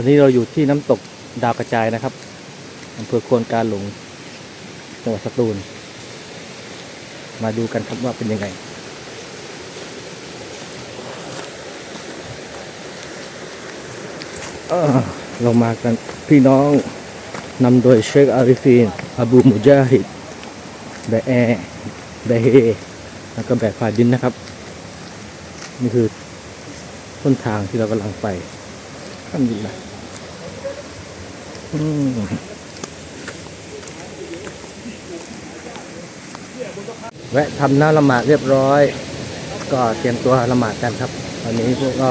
อนนี้เราอยู่ที่น้ำตกดาวกระจายนะครับอำเภอควนกาหลงจังหวัดสตูล มาดูกันครับว่าเป็นยังไงเรามากันพี่น้องนำโดยเชคอาริฟีนอบูมุจาฮิดแบแอแบเฮแล้วก็แบกฟาดินนะครับ นี่คือต้นทางที่เรากำลังไปข้ามดีนะ แวะทำหน้ำละหมาดเรียบร้อย ก็เตรียมตัวละหมาดกันครับ ตอนนี้พวกเรา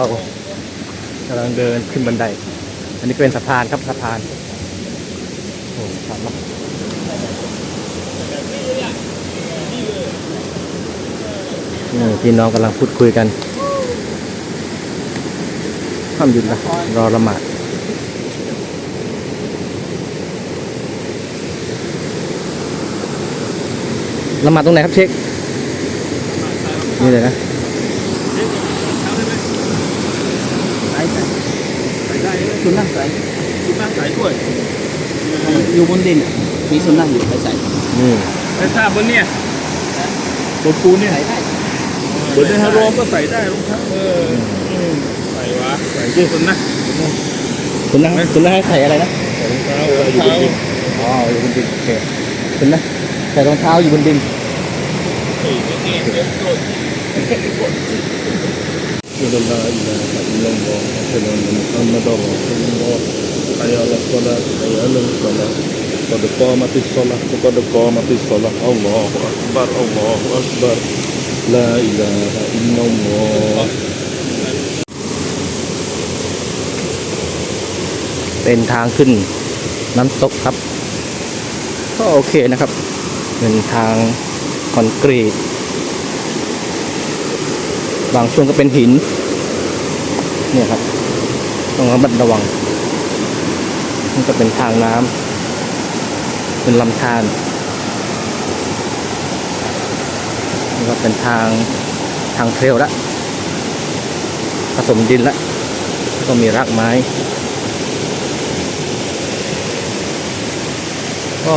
กำลังเดินขึ้นบันได อันนี้เป็นสะพานครับสะพานโอ้สามารถนี่น้องกำลังพูดคุยกันห้ามหยุดนะรอละหมาด ละหมาดตรงไหนครับเช็ค นี่เลยนะใส่ใส่ใส่ได้เลยสุนัขใส่คุณนั่งใส่ด้วย อยู่บนดินอะมีสุนัขอยู่ใส่ใส่นี่ไอ้ทราบบนเนี่ยบนปูนเนี่ยใส่ได้บนในฮารอมก็ใส่ได้รองเท้าเอออืมใส่วะใส่ที่สุดนะคุณนะคุณนะให้ใส่อะไรนะใส่รองเท้าเอออยู่บนดินอ๋ออยู่บนดินโอเค คุณนะใส่รองเท้าอยู่บนดิน เฮ้ยนี่เดี๋ยวโดน أشهد أن لا إله إلا الله أشهد أن محمدا رسول الله حي على الصلاة حي على الصلاة قد قامت الصلاة قد قامت الصلاة الله أكبر الله أكبر لا إله إلا الله เป็นทางขึ้นน้ำตกครับ ก็โอเคนะครับ เป็นทางคอนกรีต บางช่วงก็เป็นหิน เนี่ยครับ ต้องระมัดระวังมันก็เป็นทางน้ำเป็นลำธารนี่ก็เป็นทางทางเทรลละผสมดินละก็มีรากไม้ก็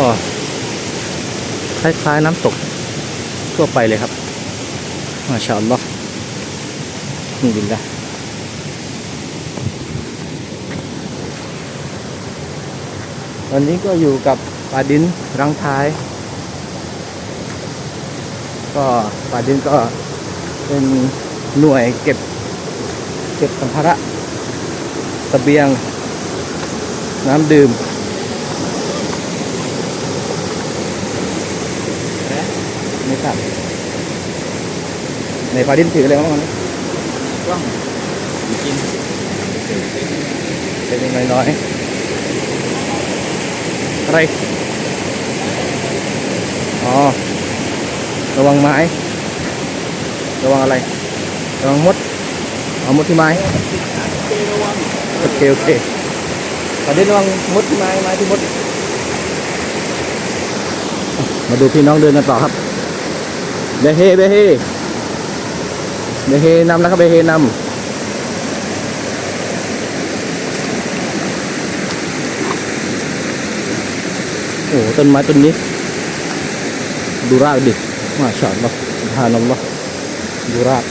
คล้ายๆน้ำตกทั่วไปเลยครับมาชาอัลลอฮ์นี่ดินละตอนนี้ก็อยู่กับปาดินรังท้าย ก็ปาดินก็เป็นหน่วยเก็บ เก็บสัมภาระเสบียงน้ำดื่ม ไม่ทราบในฟาดินถืออะไรบ้างวันนี้กล้องกินเป็นยังไงน้อยๆอะไรอ๋อระวังไม้ระวังอะไรระวังมดเอามดที่ไม้โอเคโอเคฟาดินระวังมดที่ไม้ไม้ที่มดมาดูพี่น้องเดินกันต่อครับ เบเฮเบเฮเบเฮนำนะครับเบเฮนำโอ้ต้นไม้ต้นนี้ ดูรากดิมาชาอัลลอฮ์ทานอัลลอฮ์ดูราก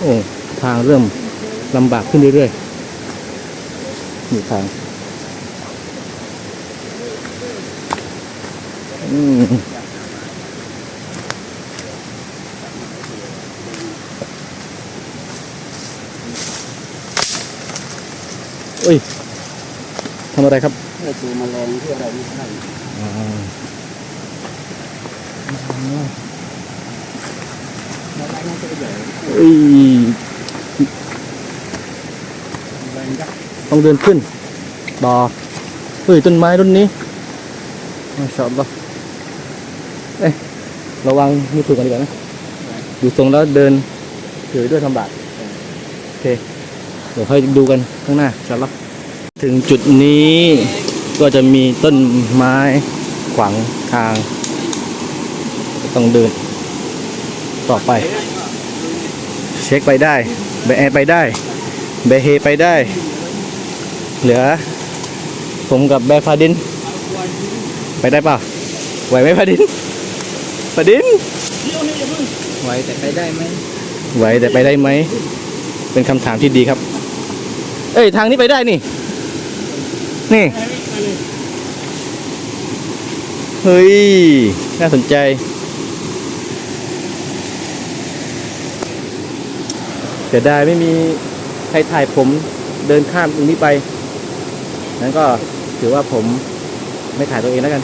โอ้ทางเริ่มลำบากขึ้นเรื่อยๆนี่ทาง อืม เอ้ยทำอะไรครับเพื่อดูแมลงที่อะไรไม่ใช่อ่าแมลงน่าจะใหญ่เอ้ยแมลงยักษ์ต้องเดินขึ้นต่อเฮ้ยต้นไม้ต้นนี้มาชอบปะ ระวังมือถือกันดีกว่านะดูทรงแล้วเดินถือด้วยลำบากโอเค เดี๋ยวค่อยดูกันข้างหน้าชอบปะถึงจุดนี้ก็จะมีต้นไม้ขวางทาง ต้องเดิน ต่อไป เช็คไปได้แบแอร์ไปได้แบเฮไปได้ เหลือ ผมกับแบฟาดิน ไปได้เปล่าไหวไหมฟาดิน ฟาดินไหวแต่ไปได้ไหมไหวแต่ไปได้ไหม เป็นคำถามที่ดีครับ เอ้ย ทางนี้ไปได้นี่ นี่ เฮ้ย น่าสนใจเสียดายไม่มีใครถ่ายผมเดินข้ามตรงนี้ไป นั้นก็ถือว่าผมไม่ถ่ายตัวเองแล้วกัน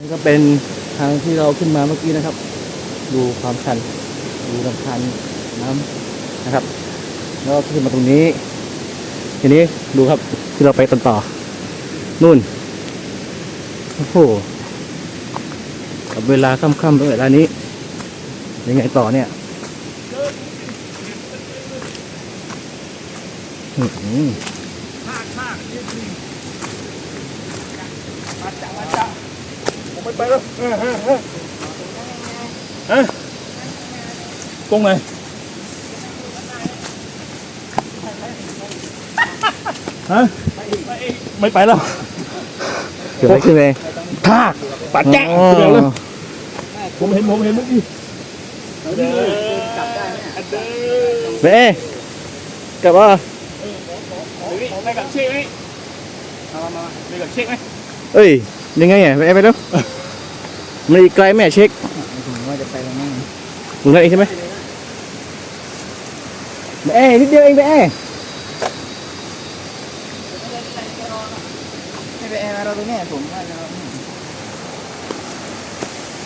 นี่ก็เป็น ทางที่เราขึ้นมาเมื่อกี้นะครับ ดูความชัน ดูลำธารน้ำนะครับ แล้วขึ้นมาตรงนี้ ทีนี้ดูครับที่เราไปกันต่อ นู่น โอ้โหกับเวลาค่ำๆตรงเวลานี้ ยังไงต่อเนี่ยอื้อหือผมไม่ไปแล้ วฮะฮะฮะฮะตรงไหนฮะไม่ไปแล้วเกิดอะไรขึ้นเองทากปัดแจ๊ะอ๋อเดี๋ยวเลยผมเห็นผมเห็นเมื่อกี้กลับได้ไหมเบ้กลับว่าไปกับเช็คไหมมามามาไปกับเช็คไหมเอ้ยยังไงอะไปไปแล้ว มันอีกไกลแม่เช็คถึงว่าจะไปตรงนั้นลุงนั่นเองใช่ไหมแม่นิดเดียวเองแม่ไม่ไปแอร์เราตรงนี้ผมว่าเรา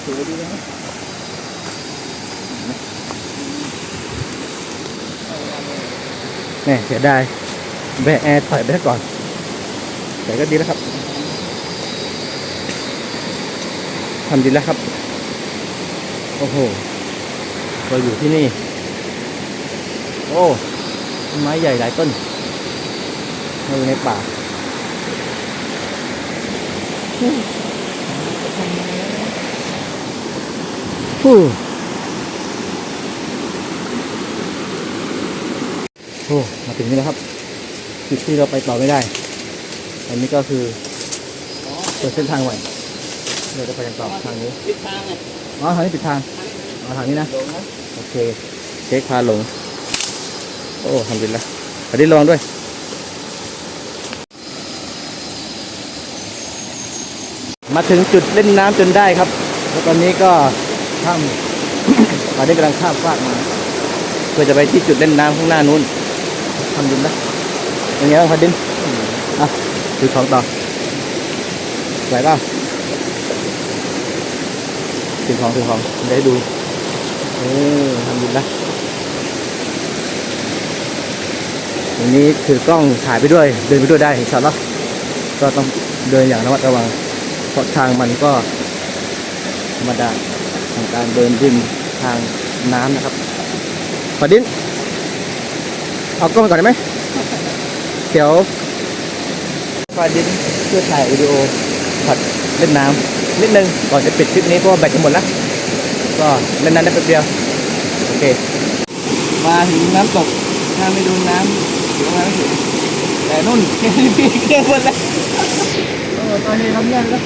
ถือดีไหมแม่เสียดายแบะแอร์ถอยไปซะก่อน แต่ก็ดีแล้วครับ ทำดีแล้วครับ โอ้โหเราอยู่ที่นี่ โอ้ต้นไม้ใหญ่หลายต้นเราอยู่ในป่าฮู้โอ้มาถึงนี่แล้วครับ จุดที่เราไปต่อไม่ได้ อันนี้ก็คือเปิดเส้นทางไว้ เราจะไปกันต่อทางนี้ทิศทางไงอ๋อทางนี้ปิดทางอ๋อทางนี้นะลงนะโอเคเช็คพาหลง โอ้ทำดีแล้วอันนี้ลองด้วยมาถึงจุดเล่นน้ำจนได้ครับ แล้วตอนนี้ก็ข้ามตอนนี้กำลังข้ามฟากมา เพื่อจะไปที่จุดเล่นน้ำข้างหน้านู้นทำดินนะเป็นไงบ้างพัดดินอะดูของต่อไหวเปล่า ถือของถือของได้ดูเออทำดีละอย่างนี้ถือกล้องถ่ายไปด้วย เดินไปด้วยได้อินชาอัลลอฮ์ก็ต้องเดินอย่างระมัดระวัง เพราะทางมันก็ธรรมดาทางการเดินริมทางน้ำนะครับฟาดินเอากล้องไปก่อนได้ไหมเดี๋ยวฟาดินเพื่อถ่ายวิดีโอ ผัดเล่นน้ำนิดนึงก่อนจะปิดคลิปนี้เพราะว่าแบตจะหมดแล้วก็เล่นน้ำได้แป๊บเดียวโอเคมาถึงน้ำตกถ้าไม่ดูน้ำถึงน้ำไม่ถึงแต่นุ่นพี่เก่งหมดเลยเออตอนนี้ทำงานแล้ว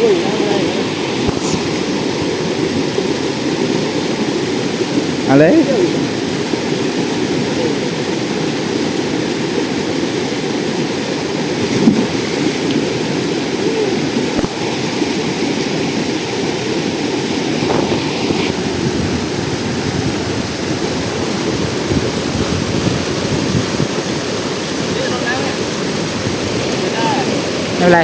อุ้ยน้ำอะไรอะไรไม่เป็นไร